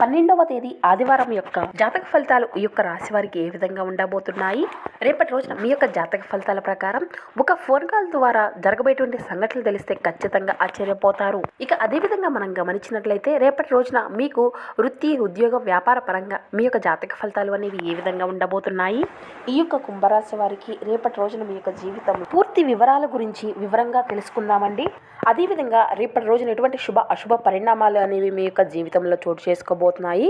పన్నెండవ తేదీ ఆదివారం యొక్క జాతక ఫలితాలు ఈ యొక్క రాశి వారికి ఏ విధంగా ఉండబోతున్నాయి? రేపటి రోజున మీ యొక్క జాతక ఫలితాల ప్రకారం ఒక ఫోన్ కాల్ ద్వారా జరగబోయేటువంటి సంఘటనలు తెలిస్తే ఖచ్చితంగా ఆశ్చర్యపోతారు. ఇక అదేవిధంగా మనం గమనించినట్లయితే రేపటి రోజున మీకు వృత్తి ఉద్యోగ వ్యాపార పరంగా మీ యొక్క జాతక ఫలితాలు అనేవి ఏ విధంగా ఉండబోతున్నాయి? ఈ యొక్క కుంభరాశి వారికి రేపటి రోజున మీ యొక్క జీవితం పూర్తి వివరాల గురించి వివరంగా తెలుసుకుందామండి. అదేవిధంగా రేపటి రోజున ఎటువంటి శుభ అశుభ పరిణామాలు అనేవి మీ యొక్క జీవితంలో చోటు చేసుకోబోతున్నాయి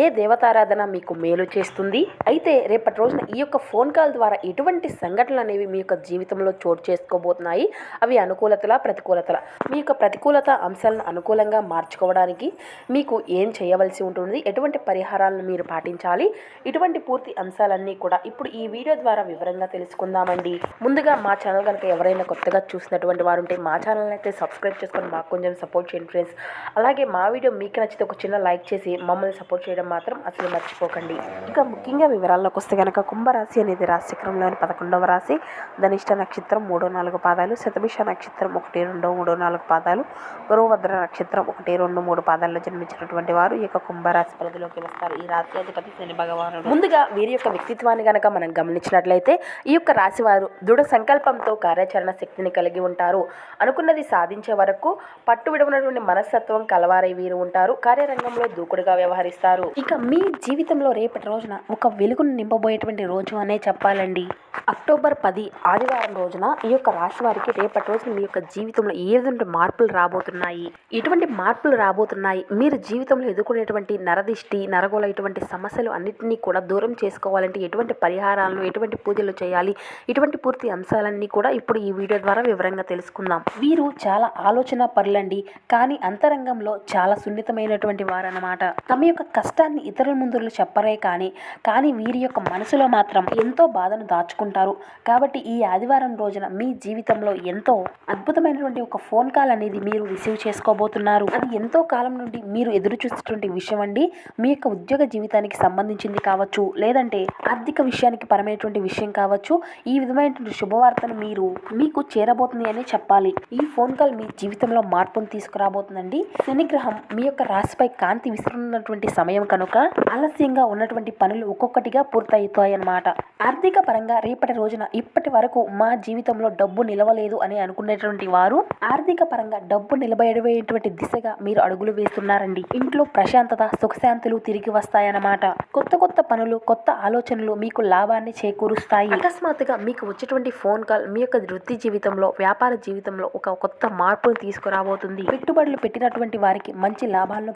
ఏ దేవతారాధన మీకు మేలు చేస్తుంది? అయితే రేపటి రోజున ఈ యొక్క ఫోన్ కాల్ ద్వారా ఎటువంటి సంఘటనలు అనేవి మీ యొక్క జీవితంలో చోటు చేసుకోబోతున్నాయి? అవి అనుకూలతల ప్రతికూలతల? మీ యొక్క ప్రతికూలత అంశాలను అనుకూలంగా మార్చుకోవడానికి మీకు ఏం చేయవలసి ఉంటుంది? ఎటువంటి పరిహారాలను మీరు పాటించాలి? ఇటువంటి పూర్తి అంశాలన్నీ కూడా ఇప్పుడు ఈ వీడియో ద్వారా వివరంగా తెలుసుకుందామండి. ముందుగా మా ఛానల్ కనుక ఎవరైనా కొత్తగా చూసినటువంటి వారు ఉంటే మా ఛానల్ అయితే సబ్స్క్రైబ్ చేసుకొని మాకు కొంచెం సపోర్ట్ చేయండి ఫ్రెండ్స్. అలాగే మా వీడియో మీకు నచ్చితే ఒక చిన్న లైక్ చేసి మమ్మల్ని సపోర్ట్ చేయడం మాత్రం అసలు మర్చిపోకండి. ఇంకా ముఖ్యంగా వివరాల్లోకి వస్తే కనుక కుంభరాశి అనేది రాశిచక్రంలోని పదకొండవ రాశి. ధనిష్ట నక్షత్రం మూడో నాలుగు పాదాలు శతభిష నక్షత్రం ఒకటి రెండు మూడో నాలుగు పాదాలు గురుభద్ర నక్షత్రం ఒకటి రెండు మూడు పాదాల్లో జన్మించినటువంటి వారు ఈ యొక్క కుంభరాశి పరిధిలోకి వస్తారు. ఈ రాశి అధిపతి శని భగవానుడు. ముందుగా వీరి యొక్క వ్యక్తిత్వాన్ని కనుక మనం గమనించినట్లయితే ఈ యొక్క రాశి వారు దృఢ సంకల్పంతో కార్యాచరణ శక్తిని కలిగి ఉంటారు. అనుకున్నది సాధించే వరకు పట్టు విడవనటువంటి మనస్తత్వం కలవారై వీరు ఉంటారు. కార్యరంగంలో దూకుడుగా వ్యవహరిస్తారు. ఇక మీ జీవితంలో రేపటి రోజున ఒక వెలుగును నింపబోయేటువంటి రోజు అనే చెప్పాలండి. అక్టోబర్ పది ఆదివారం రోజున ఈ యొక్క రాశి వారికి రేపటి రోజున మీ యొక్క జీవితంలో ఏ మార్పులు రాబోతున్నాయి. ఎటువంటి మార్పులు రాబోతున్నాయి? మీరు జీవితంలో ఎదుర్కొనేటువంటి నరదిష్టి నరగోల ఇటువంటి సమస్యలు అన్నింటినీ కూడా దూరం చేసుకోవాలంటే ఎటువంటి పరిహారాలను ఎటువంటి పూజలు చేయాలి ఇటువంటి పూర్తి అంశాలన్నీ కూడా ఇప్పుడు ఈ వీడియో ద్వారా వివరంగా తెలుసుకుందాం. వీరు చాలా ఆలోచన పరులండి కానీ అంతరంగంలో చాలా సున్నితమైనటువంటి వారన్నమాట. తమ యొక్క కష్టాన్ని ఇతరుల ముందులు చెప్పరే కానీ కానీ వీరి యొక్క మనసులో మాత్రం ఎంతో బాధను దాచుకుంటారు. కాబట్టి ఈ ఆదివారం రోజున మీ జీవితంలో ఎంతో అద్భుతమైనటువంటి ఒక ఫోన్ కాల్ అనేది మీరు రిసీవ్ చేసుకోబోతున్నారు. అది ఎంతో కాలం నుండి మీరు ఎదురు చూస్తున్నటువంటి విషయం అండి. మీ యొక్క ఉద్యోగ జీవితానికి సంబంధించింది కావచ్చు లేదంటే ఆర్థిక విషయానికి పరమైనటువంటి విషయం కావచ్చు ఈ విధమైనటువంటి శుభవార్తను మీరు మీకు చేరబోతుంది అని చెప్పాలి. ఈ ఫోన్ కాల్ మీ జీవితంలో మార్పును తీసుకురాబోతుందండి. శనిగ్రహం మీ యొక్క రాశిపై కాంతి ఉన్నటువంటి సమయం కనుక ఆలస్యంగా ఉన్నటువంటి పనులు ఒక్కొక్కటిగా పూర్తయితాయన్నమాట. ఆర్థిక పరంగా రేపటి రోజున ఇప్పటి వరకు మా జీవితంలో డబ్బు నిలవలేదు అని అనుకునేటువంటి వారు ఆర్థిక పరంగా డబ్బు నిలబడేటువంటి దిశగా మీరు అడుగులు వేస్తున్నారండి. ఇంట్లో ప్రశాంతత సుఖశాంతులు తిరిగి వస్తాయన్నమాట. కొత్త కొత్త పనులు కొత్త ఆలోచనలు మీకు లాభాన్ని చేకూరుస్తాయి. అకస్మాత్తుగా మీకు వచ్చేటువంటి ఫోన్ కాల్ మీ యొక్క వృత్తి జీవితంలో వ్యాపార జీవితంలో ఒక కొత్త మార్పును తీసుకురాబోతుంది. పెట్టుబడులు పెట్టినటువంటి వారికి మంచి లాభాలను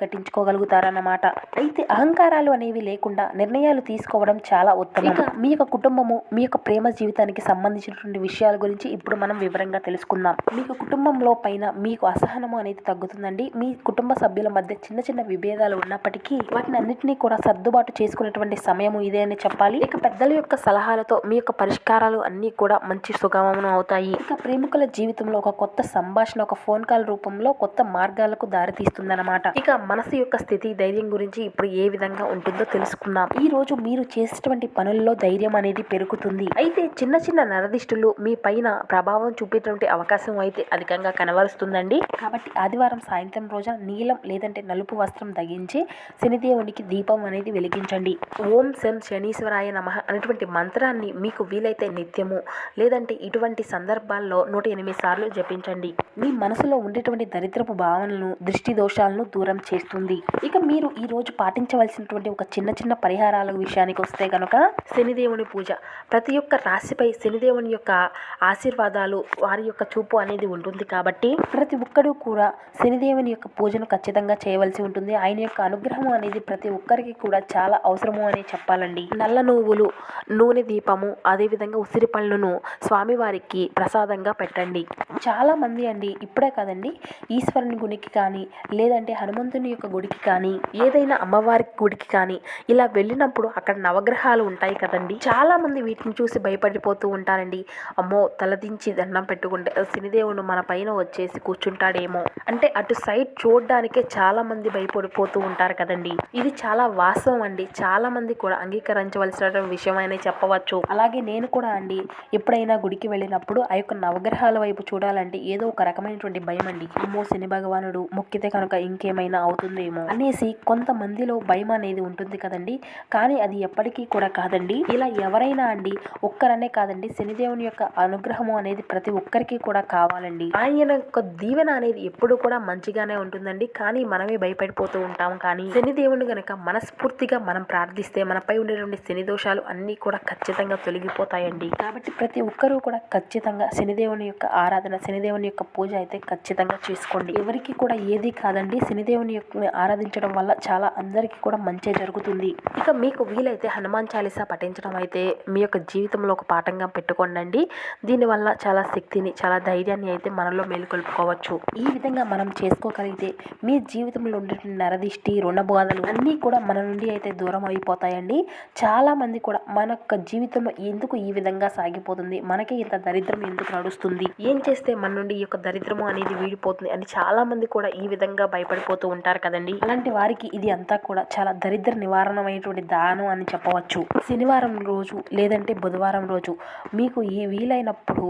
గట్టించుకోగలుగుతారన్నమాట అయితే అహంకారాలు అనేవి లేకుండా నిర్ణయాలు తీసుకోవడం చాలా ఉత్తమం. ఇక మీ యొక్క కుటుంబము మీ యొక్క ప్రేమ జీవితానికి సంబంధించినటువంటి విషయాల గురించి ఇప్పుడు మనం వివరంగా తెలుసుకుందాం. మీకు కుటుంబంలో పైన మీకు అసహనము అనేది తగ్గుతుందండి. మీ కుటుంబ సభ్యుల మధ్య చిన్న చిన్న విభేదాలు ఉన్నప్పటికీ వాటిని అన్నింటినీ కూడా సర్దుబాటు చేసుకునేటువంటి సమయం ఇదే అని చెప్పాలి. ఇక పెద్దల యొక్క సలహాలతో మీ యొక్క పరిష్కారాలు అన్నీ కూడా మంచి సుగమనం అవుతాయి. ఇక ప్రేమికుల జీవితంలో ఒక కొత్త సంభాషణ ఒక ఫోన్ కాల్ రూపంలో కొత్త మార్గాలకు దారితీస్తుందన్నమాట. ఇక మనసు యొక్క స్థితి ధైర్యం గురించి ఇప్పుడు ఏ విధంగా ఉంటుందో తెలుసుకుందాం. ఈ రోజు మీరు చేసేటువంటి పనుల్లో ధైర్యం అనేది పెరుగుతుంది. అయితే చిన్న చిన్న నరదిష్టులు మీ పైన ప్రభావం చూపేటువంటి అవకాశం అయితే అధికంగా కనబరుస్తుందండి. కాబట్టి ఆదివారం సాయంత్రం రోజున నీలం లేదంటే నలుపు వస్త్రం తగ్గించి శనిదేవునికి దీపం అనేది వెలిగించండి. ఓం శం శనీశ్వరాయ నమ అనేటువంటి మంత్రాన్ని మీకు వీలైతే నిత్యము లేదంటే ఇటువంటి సందర్భాల్లో నూట ఎనిమిది సార్లు జపించండి. మీ మనసులో ఉండేటువంటి దరిద్రపు భావనలను దృష్టి దోషాలను దూరం చేస్తుంది. ఇక మీరు ఈరోజు పాటించవలసినటువంటి ఒక చిన్న చిన్న పరిహారాల విషయానికి వస్తే కనుక శనిదేవుని పూజ. ప్రతి ఒక్క రాశిపై శనిదేవుని యొక్క ఆశీర్వాదాలు వారి యొక్క చూపు అనేది ఉంటుంది కాబట్టి ప్రతి ఒక్కరూ కూడా శనిదేవుని యొక్క పూజను ఖచ్చితంగా చేయవలసి ఉంటుంది. ఆయన యొక్క అనుగ్రహం అనేది ప్రతి ఒక్కరికి కూడా చాలా అవసరము అని చెప్పాలండి. నల్ల నువ్వులు నూనె దీపము అదేవిధంగా ఉసిరి పళ్ళను స్వామివారికి ప్రసాదంగా పెట్టండి. చాలా మంది అండి ఇప్పుడే కాదండి ఈశ్వరుని గుడికి కానీ లేదంటే హనుమంతుని యొక్క గుడికి కానీ ఏదైనా అమ్మవారి గుడికి కానీ ఇలా వెళ్ళినప్పుడు అక్కడ నవగ్రహాలు ఉంటాయి కదండి. చాలా మంది వీటిని చూసి భయపడిపోతూ ఉంటారండి. అమ్మో తలదించి దండం పెట్టుకుంటే శనిదేవుడు మన పైన వచ్చేసి కూర్చుంటాడేమో. అంటే అటు సైడ్ చూడడానికే చాలా మంది భయపడిపోతూ ఉంటారు కదండి. ఇది చాలా వాస్తవం అండి. చాలా మంది కూడా అంగీకరించవలసిన విషయం అనే చెప్పవచ్చు. అలాగే నేను కూడా అండి ఎప్పుడైనా గుడికి వెళ్ళినప్పుడు ఆ యొక్క నవగ్రహాల వైపు చూడాలంటే ఏదో ఒక రకమైనటువంటి భయం అండి. అమ్మో శని భగవానుడు మొక్కితే కనుక ఇంకేమైనా అవుతుందేమో అనేసి కొంతమందిలో భయం అనేది ఉంటుంది కదండి. కానీ అది ఎప్పటికీ కూడా కాదండి. ఇలా ఎవరైనా అండి ఒక్కరనే కాదండి శనిదేవుని యొక్క అనుగ్రహము అనేది ప్రతి ఒక్కరికి కూడా కావాలండి. ఆయన యొక్క దీవెన అనేది ఎప్పుడు కూడా మంచిగానే ఉంటుందండి. కానీ మనమే భయపడిపోతూ ఉంటాం. కానీ శనిదేవుని గనక మనస్ఫూర్తిగా మనం ప్రార్థిస్తే మనపై ఉండేటువంటి శని దోషాలు అన్నీ కూడా ఖచ్చితంగా తొలగిపోతాయండి. కాబట్టి ప్రతి ఒక్కరూ కూడా ఖచ్చితంగా శనిదేవుని యొక్క ఆరాధన శనిదేవుని యొక్క పూజ అయితే ఖచ్చితంగా చేసుకోండి. ఎవరికి కూడా ఏది కాదండి శనిదేవుని యొక్క ఆరాధించడం వల్ల చాలా అందరికీ కూడా మంచి జరుగుతుంది. ఇక మీకు వీలైతే హనుమాన్ చాలీసా పఠించడం అయితే మీ యొక్క జీవితంలో ఒక పాఠంగా పెట్టుకోండి దీనివల్ల చాలా శక్తిని చాలా ధైర్యాన్ని అయితే మనలో మేలుకొల్పుకోవచ్చు. ఈ విధంగా మనం చేసుకోగలిగితే మీ జీవితంలో ఉండే నరదిష్టి రుణబాధలు అన్నీ కూడా మన నుండి అయితే దూరం అయిపోతాయండి. చాలామంది కూడా మన యొక్క జీవితంలో ఎందుకు ఈ విధంగా సాగిపోతుంది? మనకి ఇంత దరిద్రం ఎందుకు నడుస్తుంది? ఏం చేస్తే మన నుండి ఈ యొక్క దరిద్రము అనేది వీడిపోతుంది అని చాలామంది కూడా ఈ విధంగా భయపడిపోతూ ఉంటారు కదండి. అలాంటి వారికి ఇది అంతా కూడా చాలా దరిద్ర నివారణమైనటువంటి దానం అని చెప్పవచ్చు. శనివారం రోజు లేదంటే బుధవారం రోజు మీకు ఈ వీలైనప్పుడు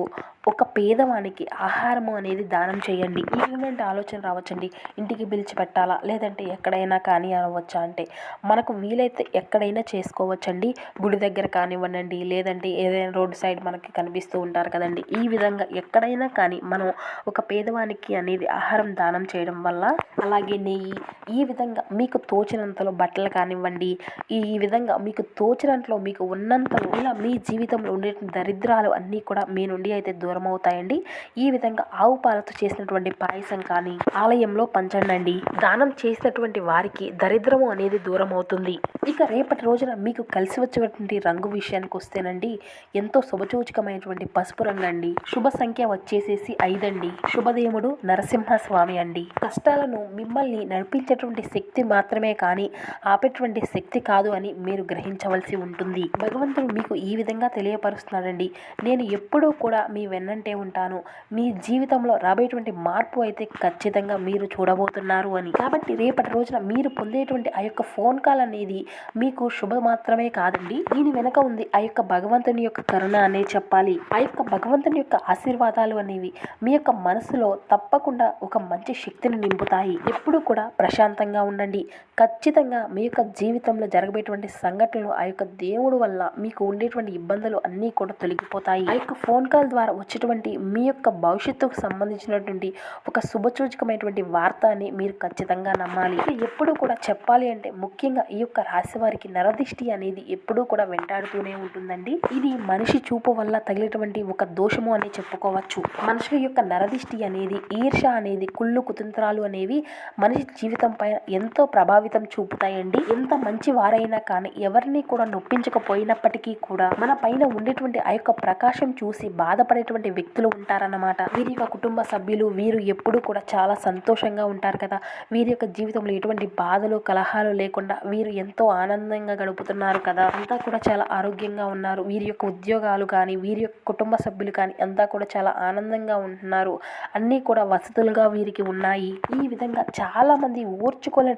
ఒక పేదవానికి ఆహారము అనేది దానం చేయండి. ఈవెంట్ ఆలోచన రావచ్చండి. ఇంటికి పిలిచి పెట్టాలా? లేదంటే ఎక్కడైనా కానీ అనవచ్చా అంటే మనకు వీలైతే ఎక్కడైనా చేసుకోవచ్చండి. గుడి దగ్గర కానివ్వండి లేదంటే ఏదైనా రోడ్ సైడ్ మనకి కనిపిస్తూ ఉంటారు కదండి. ఈ విధంగా ఎక్కడైనా కానీ మనం ఒక పేదవానికి అనేది ఆహారం దానం చేయడం వల్ల అలాగే నెయ్యి ఈ విధంగా మీకు తోచినంతలో బట్టలు కానివ్వండి ఈ విధంగా మీకు తోచినంతలో మీకు ఉన్నంతలో ఇలా మీ జీవితంలో ఉండే దరిద్రాలు అన్నీ కూడా మీ నుండి అయితే దూరం అవుతాయండి ఈ విధంగా ఆవు పాలతో చేసినటువంటి పాయసం కానీ ఆలయంలో పంచండి దానం చేసినటువంటి వారికి దరిద్రము అనేది దూరం అవుతుంది ఇక రేపటి రోజున మీకు కలిసి వచ్చేటువంటి రంగు విషయానికి వస్తేనండి ఎంతో శుభసూచకమైనటువంటి పసుపు రంగు అండి. శుభ సంఖ్య వచ్చేసేసి ఐదండి. శుభదేవుడు నరసింహ స్వామి అండి. కష్టాలను మిమ్మల్ని నడిపించేటువంటి శక్తి శక్తి మాత్రమే కానీ ఆపేటువంటి శక్తి కాదు అని మీరు గ్రహించవలసి ఉంటుంది. భగవంతుడు మీకు ఈ విధంగా తెలియపరుస్తున్నాడండి. నేను ఎప్పుడూ కూడా మీ వెన్నంటే ఉంటాను. మీ జీవితంలో రాబోయేటువంటి మార్పు అయితే ఖచ్చితంగా మీరు చూడబోతున్నారు అని. కాబట్టి రేపటి రోజున మీరు పొందేటువంటి ఆ యొక్క ఫోన్ కాల్ అనేది మీకు శుభ మాత్రమే కాదండి. దీని వెనక ఉంది ఆ యొక్క భగవంతుని యొక్క కరుణ అనే చెప్పాలి. ఆ యొక్క భగవంతుని యొక్క ఆశీర్వాదాలు అనేవి మీ యొక్క మనసులో తప్పకుండా ఒక మంచి శక్తిని నింపుతాయి. ఎప్పుడు కూడా ప్రశాంతంగా ఉండండి. ఖచ్చితంగా మీ యొక్క జీవితంలో జరగబోయేటువంటి సంఘటనలు ఆ యొక్క దేవుడు వల్ల మీకు ఉండేటువంటి ఇబ్బందులు అన్నీ కూడా తొలగిపోతాయి. ఆ యొక్క ఫోన్ కాల్ ద్వారా వచ్చేటువంటి మీ యొక్క భవిష్యత్తుకు సంబంధించినటువంటి ఒక శుభసూచకమైనటువంటి వార్త అని మీరు ఖచ్చితంగా నమ్మాలి. ఎప్పుడు కూడా చెప్పాలి అంటే ముఖ్యంగా ఈ యొక్క రాశి వారికి నరదిష్టి అనేది ఎప్పుడూ కూడా వెంటాడుతూనే ఉంటుందండి. ఇది మనిషి చూపు వల్ల తగిలేటువంటి ఒక దోషము అని చెప్పుకోవచ్చు. మనుషుల యొక్క నరదిష్టి అనేది ఈర్ష అనేది కుళ్ళు కుతంత్రాలు అనేవి మనిషి జీవితం పైన ఎంతో ప్రభావితం చూపుతాయండి. ఎంత మంచి వారైనా కానీ ఎవరిని కూడా నొప్పించకపోయినప్పటికీ కూడా మన పైన ఉండేటువంటి ఆ యొక్క ప్రకాశం చూసి బాధపడేటువంటి వ్యక్తులు ఉంటారన్నమాట. వీరి యొక్క కుటుంబ సభ్యులు వీరు ఎప్పుడూ కూడా చాలా సంతోషంగా ఉంటారు కదా. వీరి యొక్క జీవితంలో ఎటువంటి బాధలు కలహాలు లేకుండా వీరు ఎంతో ఆనందంగా గడుపుతున్నారు కదా. అంతా కూడా చాలా ఆరోగ్యంగా ఉన్నారు. వీరి యొక్క ఉద్యోగాలు కానీ వీరి యొక్క కుటుంబ సభ్యులు కానీ అంతా కూడా చాలా ఆనందంగా ఉంటున్నారు. అన్నీ కూడా వసతులుగా వీరికి ఉన్నాయి. ఈ విధంగా చాలా మంది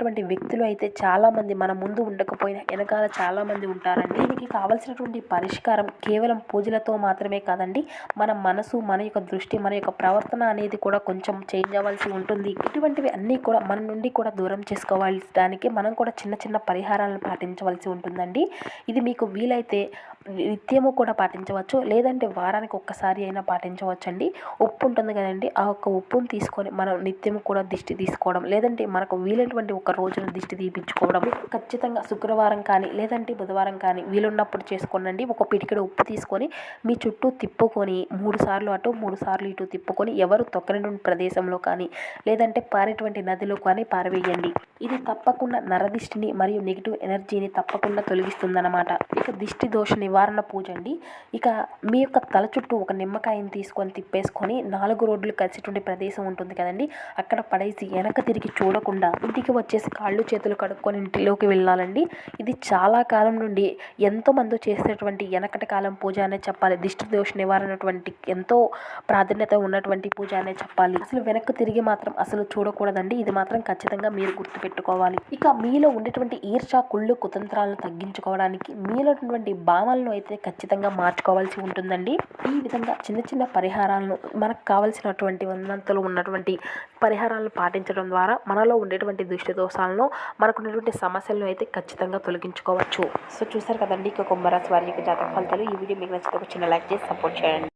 ఉన్నటువంటి వ్యక్తులు అయితే చాలామంది మన ముందు ఉండకపోయినా వెనకాల చాలామంది ఉంటారండి. దీనికి కావలసినటువంటి పరిష్కారం కేవలం పూజలతో మాత్రమే కాదండి మన మనసు మన యొక్క దృష్టి మన యొక్క ప్రవర్తన అనేది కూడా కొంచెం చేంజ్ అవ్వాల్సి ఉంటుంది. ఇటువంటివి అన్నీ కూడా మన నుండి కూడా దూరం చేసుకోవాల్సడానికి మనం కూడా చిన్న చిన్న పరిహారాలను పాటించవలసి ఉంటుందండి. ఇది మీకు వీలైతే నిత్యము కూడా పాటించవచ్చు. లేదంటే వారానికి ఒక్కసారి అయినా పాటించవచ్చండి. ఉప్పు ఉంటుంది కదండి ఆ ఒక్క ఉప్పును తీసుకొని మనం నిత్యం కూడా దిష్టి తీసుకోవడం లేదంటే మనకు వీలైనటువంటి ఒక రోజున దిష్టి తీపించుకోవడం ఖచ్చితంగా శుక్రవారం కానీ లేదంటే బుధవారం కానీ వీలున్నప్పుడు చేసుకోనండి. ఒక పిటికెడు ఉప్పు తీసుకొని మీ చుట్టూ తిప్పుకొని మూడు సార్లు అటు మూడు సార్లు ఇటు తిప్పుకొని ఎవరు తొక్కనటువంటి ప్రదేశంలో కానీ లేదంటే పారేటువంటి నదిలో కానీ పారవేయండి. ఇది తప్పకుండా నరదిష్టిని మరియు నెగిటివ్ ఎనర్జీని తప్పకుండా తొలగిస్తుందన్నమాట. ఇక దిష్టి దోష నివారణ పూజ అండి. ఇక మీ యొక్క తల చుట్టూ ఒక నిమ్మకాయని తీసుకొని తిప్పేసుకొని నాలుగు రోడ్లు కలిసేటువంటి ప్రదేశం ఉంటుంది కదండి. అక్కడ పడేసి వెనక తిరిగి చూడకుండా ఇంటికి వచ్చేసి కాళ్ళు చేతులు కడుక్కొని ఇంటిలోకి వెళ్ళాలండి. ఇది చాలా కాలం నుండి ఎంతో మంది చేసేటువంటి వెనకటి కాలం పూజ అనే చెప్పాలి. దిష్టి దోష నివారణటువంటి ఎంతో ప్రాధాన్యత ఉన్నటువంటి పూజ అనే చెప్పాలి. అసలు వెనక్కి తిరిగి మాత్రం అసలు చూడకూడదండి. ఇది మాత్రం ఖచ్చితంగా మీరు పెట్టుకోవాలి. ఇక మీలో ఉండేటువంటి ఈర్ష కుళ్ళు కుతంత్రాలను తగ్గించుకోవడానికి మీలో ఉన్నటువంటి భావాలను అయితే ఖచ్చితంగా మార్చుకోవాల్సి ఉంటుందండి. ఈ విధంగా చిన్న చిన్న పరిహారాలను మనకు కావలసినటువంటి ఉన్నంతలో ఉన్నటువంటి పరిహారాలను పాటించడం ద్వారా మనలో ఉండేటువంటి దుష్టి దోషాలను మనకు ఉన్నటువంటి సమస్యలను అయితే ఖచ్చితంగా తొలగించుకోవచ్చు. సో చూసారు కదండి ఇక కుంభరాశి వారి యొక్క జాతక ఫలితాలు. ఈ వీడియో మీకు నచ్చితే ఒక చిన్న లైక్ చేసి సపోర్ట్ చేయండి.